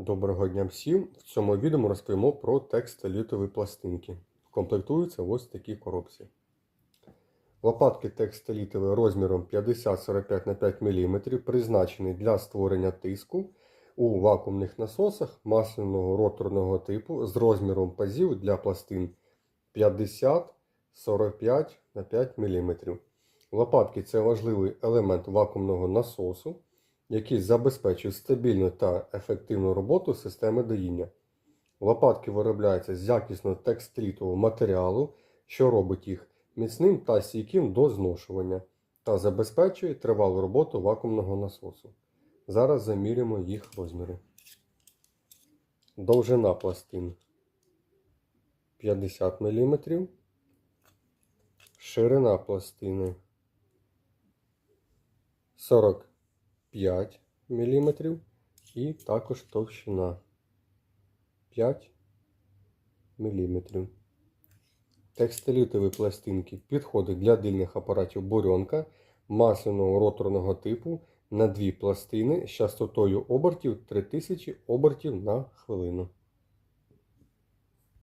Доброго дня всім! В цьому відео ми розповімо про текстолітові пластинки. Комплектуються ось в такій коробці. Лопатки текстолітові розміром 50-45 на 5 мм призначені для створення тиску у вакуумних насосах масляного роторного типу з розміром пазів для пластин 50-45 на 5 мм. Лопатки це важливий елемент вакуумного насосу який забезпечує стабільну та ефективну роботу системи доїння. Лопатки виробляються з якісного текстилітового матеріалу, що робить їх міцним та стійким до зношування та забезпечує тривалу роботу вакуумного насосу. Зараз замірюємо їх розміри. Довжина пластин 50 мм. Ширина пластини 40 5 мм і також товщина 5 мм. Текстилітові пластинки підходить для дильних апаратів бурьонка масляного роторного типу на дві пластини з частотою обертів 3000 обертів на хвилину.